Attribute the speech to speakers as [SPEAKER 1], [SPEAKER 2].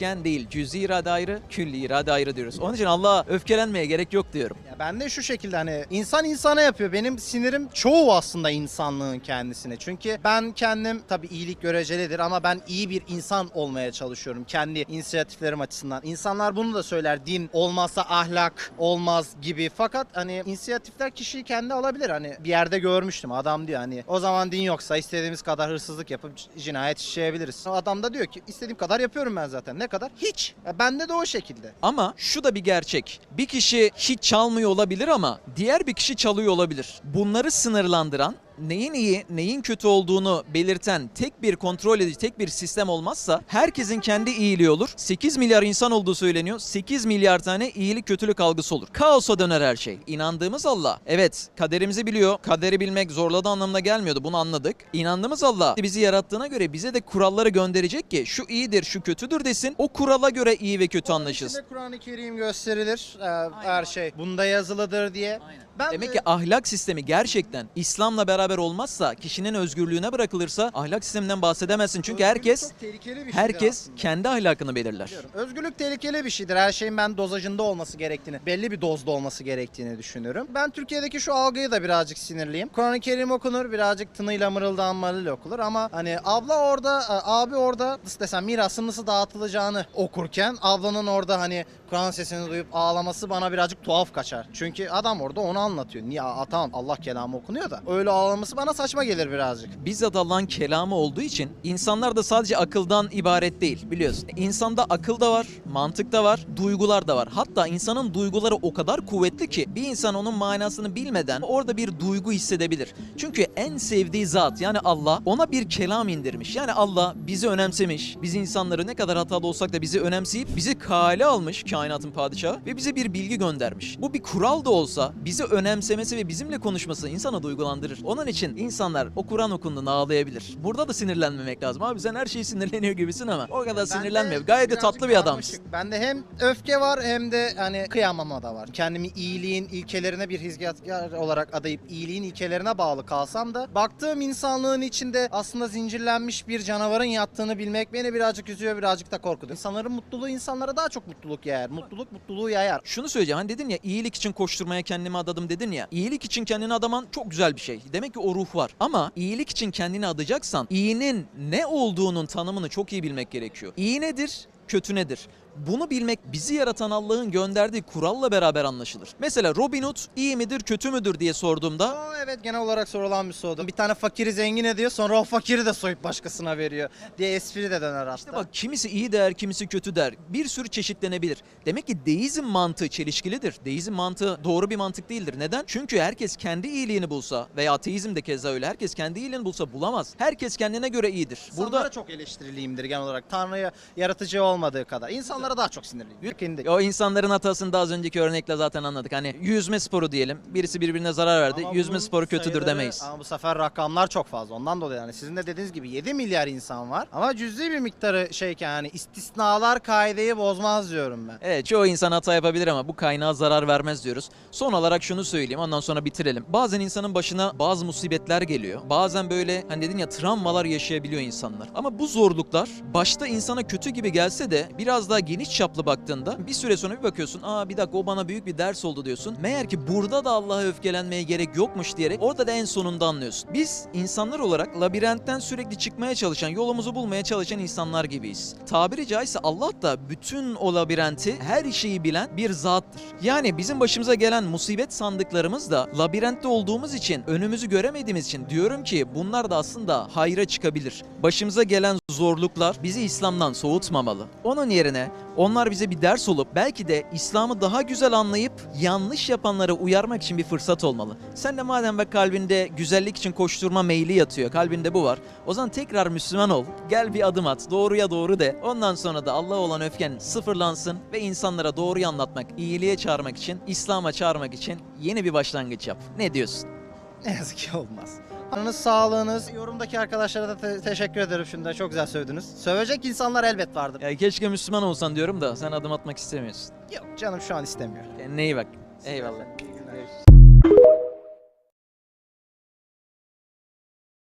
[SPEAKER 1] Gen değil. Cüzi irade ayrı, külli irade ayrı diyoruz. Onun için Allah'a öfkelenmeye gerek yok diyorum.
[SPEAKER 2] Ya ben de şu şekilde hani insan insana yapıyor. Benim sinirim çoğu aslında insanlığın kendisine. Çünkü ben kendim tabii iyilik görecelidir ama ben iyi bir insan olmaya çalışıyorum kendi inisiyatiflerim açısından. İnsanlar bunu da söyler. Din olmazsa ahlak olmaz gibi. Fakat hani inisiyatifler kişiyi kendi alabilir. Hani bir yerde görmüştüm adam diyor hani o zaman din yoksa istediğimiz kadar hırsızlık yapıp cinayet işleyebiliriz. Adam da diyor ki istediğim kadar yapıyorum ben zaten. Ne kadar? Hiç. Ya bende de o şekilde.
[SPEAKER 1] Ama şu da bir gerçek. Bir kişi hiç çalmıyor olabilir ama diğer bir kişi çalıyor olabilir. Bunları sınırlandıran neyin iyi, neyin kötü olduğunu belirten tek bir kontrol edici, tek bir sistem olmazsa herkesin kendi iyiliği olur. 8 milyar insan olduğu söyleniyor. 8 milyar tane iyilik kötülük algısı olur. Kaosa döner her şey. İnandığımız Allah. Evet, kaderimizi biliyor. Kaderi bilmek zorladığı anlamına gelmiyordu. Bunu anladık. İnandığımız Allah bizi yarattığına göre bize de kuralları gönderecek ki şu iyidir, şu kötüdür desin. O kurala göre iyi ve kötü anlaşılsın.
[SPEAKER 2] Kur'an-ı Kerim gösterilir. Ee, her şey bunda yazılıdır diye. Ben
[SPEAKER 1] Demek
[SPEAKER 2] de-
[SPEAKER 1] ki ahlak sistemi gerçekten İslam'la beraber olmazsa, kişinin özgürlüğüne bırakılırsa ahlak sisteminden bahsedemezsin. Çünkü
[SPEAKER 2] Özgürlük
[SPEAKER 1] herkes
[SPEAKER 2] çok tehlikeli bir şeydir
[SPEAKER 1] herkes
[SPEAKER 2] aslında.
[SPEAKER 1] kendi ahlakını belirler.
[SPEAKER 2] Özgürlük tehlikeli bir şeydir. Her şeyin ben dozajında olması gerektiğini, belli bir dozda olması gerektiğini düşünüyorum. Ben Türkiye'deki şu algıyı da birazcık sinirliyim. Kur'an-ı Kerim okunur, birazcık tınıyla mırıldanmalı okunur ama hani abla orada, e, abi orada nasıl desem mirasın nasıl dağıtılacağını okurken ablanın orada hani Kur'an sesini duyup ağlaması bana birazcık tuhaf kaçar. Çünkü adam orada onu anlatıyor. Niye? Aa, Allah kelamı okunuyor da öyle ağlaması bana saçma gelir birazcık.
[SPEAKER 1] Bizzat Allah'ın kelamı olduğu için insanlar da sadece akıldan ibaret değil biliyorsun. İnsanda akıl da var, mantık da var, duygular da var. Hatta insanın duyguları o kadar kuvvetli ki bir insan onun manasını bilmeden orada bir duygu hissedebilir. Çünkü en sevdiği zat yani Allah ona bir kelam indirmiş. Yani Allah bizi önemsemiş. Biz insanları ne kadar hatalı olsak da bizi önemseyip bizi kale almış kainatın padişahı ve bize bir bilgi göndermiş. Bu bir kural da olsa bizi önemsemesi ve bizimle konuşması insanı duygulandırır. Onun için insanlar o Kur'an okunduğunda ağlayabilir. Burada da sinirlenmemek lazım. Abi sen her şeyi sinirleniyor gibisin ama o kadar sinirlenme.
[SPEAKER 2] Bende
[SPEAKER 1] Gayet de tatlı bir adamsın.
[SPEAKER 2] karmaşık. Bende hem öfke var hem de hani kıyamama da var. Kendimi iyiliğin ilkelerine bir hizmetkar olarak adayıp iyiliğin ilkelerine bağlı kalsam da baktığım insanlığın içinde aslında zincirlenmiş bir canavarın yattığını bilmek beni birazcık üzüyor birazcık da korkutuyor. İnsanların mutluluğu insanlara daha çok mutluluk yayar. Mutluluk mutluluğu yayar.
[SPEAKER 1] Şunu söyleyeceğim hani dedin ya iyilik için koşturmaya kendimi adadım dedin ya. İyilik için kendini adaman çok güzel bir şey. Demek ki o ruh var. Ama iyilik için kendini adayacaksan iyinin ne olduğunun tanımını çok iyi bilmek gerekiyor. İyi nedir? Kötü nedir? Bunu bilmek bizi yaratan Allah'ın gönderdiği kuralla beraber anlaşılır. Mesela Robin Hood iyi midir kötü müdür diye sorduğumda
[SPEAKER 2] Aa, evet genel olarak sorulan bir soru. Bir tane fakiri zengin ediyor sonra o fakiri de soyup başkasına veriyor diye espri de döner hatta.
[SPEAKER 1] İşte bak kimisi iyi der, kimisi kötü der. Bir sürü çeşitlenebilir. Demek ki deizm mantığı çelişkilidir. Deizm mantığı doğru bir mantık değildir. Neden? Çünkü herkes kendi iyiliğini bulsa veya ateizm de keza öyle. Herkes kendi iyiliğini bulsa bulamaz. Herkes kendine göre iyidir.
[SPEAKER 2] Burada
[SPEAKER 1] Burada
[SPEAKER 2] çok eleştiriliyimdir genel olarak. Tanrı'ya yaratıcı olmadığı kadar. İnsanlara daha çok sinirliyim.
[SPEAKER 1] O insanların hatasını da az önceki örnekle zaten anladık. Hani yüzme sporu diyelim. Birisi birbirine zarar verdi.
[SPEAKER 2] Ama
[SPEAKER 1] yüzme sporu kötüdür
[SPEAKER 2] sayıları-
[SPEAKER 1] demeyiz.
[SPEAKER 2] Ama bu sefer rakamlar çok fazla. Ondan dolayı yani sizin de dediğiniz gibi 7 milyar insan var. Ama cüzi bir miktarı şeyken yani istisnalar kaideyi bozmaz diyorum ben.
[SPEAKER 1] Evet çoğu insan hata yapabilir ama bu kaynağa zarar vermez diyoruz. Son olarak şunu söyleyeyim ondan sonra bitirelim. Bazen insanın başına bazı musibetler geliyor. Bazen böyle hani dedin ya travmalar yaşayabiliyor insanlar. Ama bu zorluklar başta insana kötü gibi gelse de biraz daha geniş çaplı baktığında bir süre sonra bir bakıyorsun. Aa bir dakika o bana büyük bir ders oldu diyorsun. Meğer ki burada da Allah'a öfkelenmeye gerek yokmuş diyerek orada da en sonunda anlıyorsun. Biz insanlar olarak labirentten sürekli çıkmaya çalışan, yolumuzu bulmaya çalışan insanlar gibiyiz. Tabiri caizse Allah da bütün o labirenti, her şeyi bilen bir zattır. Yani bizim başımıza gelen musibet sandıklarımız da labirentte olduğumuz için, önümüzü göremediğimiz için diyorum ki bunlar da aslında hayra çıkabilir. Başımıza gelen zorluklar bizi İslam'dan soğutmamalı. Onun yerine onlar bize bir ders olup belki de İslam'ı daha güzel anlayıp yanlış yapanlara uyarmak için bir fırsat olmalı. Sen de madem ve kalbinde güzellik için koşturma meyli yatıyor, kalbinde bu var. O zaman tekrar Müslüman ol. Gel bir adım at, doğruya doğru de. Ondan sonra da Allah'a olan öfken sıfırlansın ve insanlara doğruyu anlatmak, iyiliğe çağırmak için, İslam'a çağırmak için yeni bir başlangıç yap. Ne diyorsun?
[SPEAKER 2] Ne yazık ki olmaz. Canınız, sağlığınız. Yorumdaki arkadaşlara da te- teşekkür ederim şimdiden. Çok güzel sövdünüz. Sövecek insanlar elbet vardır.
[SPEAKER 1] Ya keşke Müslüman olsan diyorum da sen adım atmak istemiyorsun.
[SPEAKER 2] Yok canım şu an istemiyor.
[SPEAKER 1] Kendine iyi bak. Eyvallah.